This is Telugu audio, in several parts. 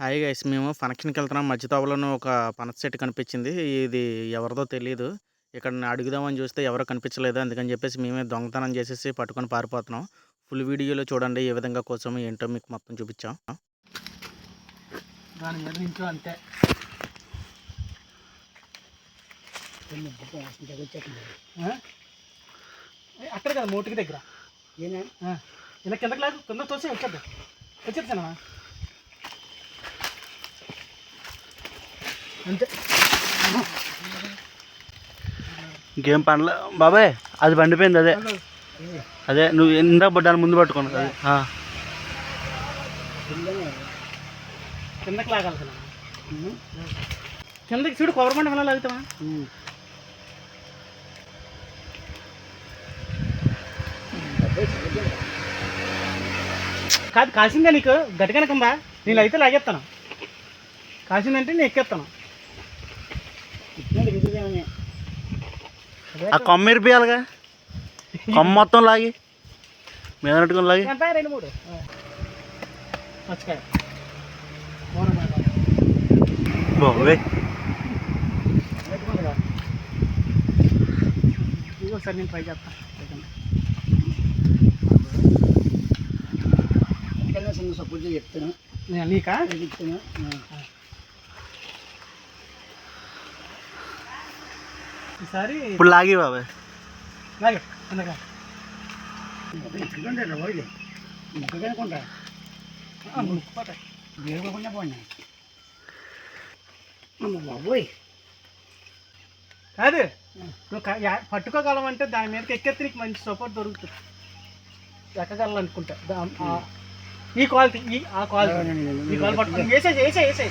హాయ్ గైస్ మేము ఫంక్షన్కి వెళ్తున్నాం మధ్యతోవలోనే ఒక పనస చెట్టు కనిపించింది. ఇది ఎవరిదో తెలియదు ఇక్కడ అడుగుదామని చూస్తే ఎవరో కనిపించలేదు. అందుకని చెప్పేసి మేమే దొంగతనం చేసేసి పట్టుకొని పారిపోతున్నాం. ఫుల్ వీడియోలో చూడండి ఏ విధంగా కోసం ఏంటో మీకు మొత్తం చూపించాం. దాని మీద నుంచో అంతే. అక్కడ కదా మోటికి దగ్గర. ఇలా కిందకి లాగు. కింద తోసి వచ్చేద్దాం. వచ్చేద్దానా అంతే. ఇంకేం పనులు? బాబాయ్ అది పండిపోయింది అదే. అదే నువ్వు ఇందాక దాని ముందు పట్టుకున్నావు అది. కిందకి లాగాలి. కిందకి చూడు కొబ్బరి ఎలా లాగుతావా? కాదు కాసిందా నీకు. గట్టిగానే ఉందా నేను అయితే లాగేస్తాను. కాసిందంటే నేను ఎక్కేస్తాను. ఆ కొమ్మ ఇరిపియాలిగా కొమ్మ మొత్తం లాగి. మీద పెట్టుకుని లాగి. రెండు మూడు. బాబాయ్ ఇదిగో ఒకసారి నేను ట్రై చేస్తాను సపోర్ట్ చెప్తాను. నీకా? చెప్తాను. ఈసారి ఇప్పుడు లాగి బాబాయ్. లాగే ముక్కుపోతాయి. వేరుకోకుండా పోయినా. అమ్మ బాబోయ్. కాదు నువ్వు పట్టుకోగలం అంటే దాని మీదకి ఎక్కెత్తి నీకు మంచి సపోర్ట్ దొరుకుతుంది. ఎక్కగలను అనుకుంటా దా- ఆ- ఈ క్వాలిటీ ఈ ఆ క్వాలిటీ ఈ క్వాలిటీ పట్టుకుని వేసే వేసే వేసే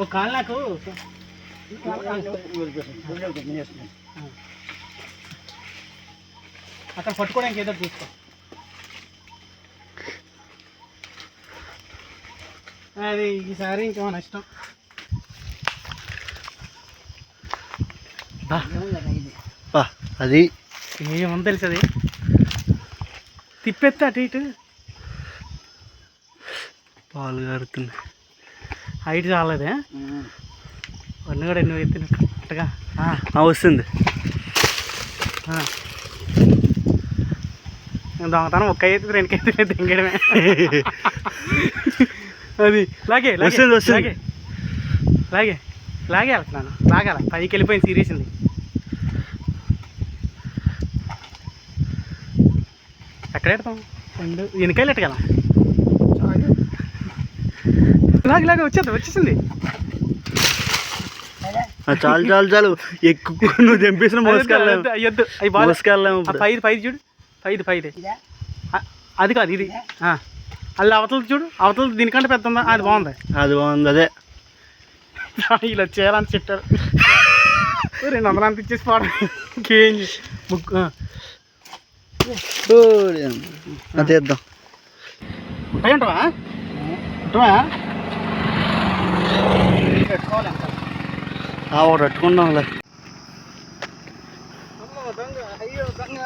ఒక కాలు నాకు అక్కడ పట్టుకోవడానికి ఏదో చూసుకో. అది ఈసారి ఇంకేమో నష్టం బా. అది. ఏముంది తెలుసు అది? తిప్పెత్తే అటు ఇటు. పాలు గారుతుంది హైట్ చాలేదే వన్ను కూడా ఎన్నో ఎత్తిన కరెక్ట్గా? వస్తుంది. దొంగతనం ఒక్క ఎత్తి రెండు ఎత్తి దింగడమే అది లాగే వస్తుంది, వస్తుంది. లాగే. లాగే వెళ్తున్నాను. లాగాల పైకి వెళ్ళిపోయింది సీరియస్ ఉంది ఎక్కడ పెడతాం? రెండు వెనకాయలు ఎట్టగలం? లాగే లాగే వచ్చేది వచ్చేసింది. చాలు చాలు చాలు. ఎక్కువ నువ్వు తెంపేసిన మోసుకెళ్ళాము అయ్యొద్దు అవి మోసుకెళ్ళాము పైది పైది చూడు. పైది పైది. అది కాదు ఇది. ఆ. అల్ల అవతల చూడు. అవతల దీనికంటే పెద్ద ఉందా అది బాగుంది. అది బాగుంది అదే. ఇలా చేయాలని చెప్పారు. రెండు వందలు అంత ఇచ్చేసి పోవడం ఇంకేం ముగ్గు. అదే ఇద్దాం ఉంటాయి ఉంటావా ఉంటావా? పెట్టుకోవాలి అంత. ఆ ఒకటి పెట్టుకుందాంలే అమ్మో, దొంగ అయ్యో దొంగ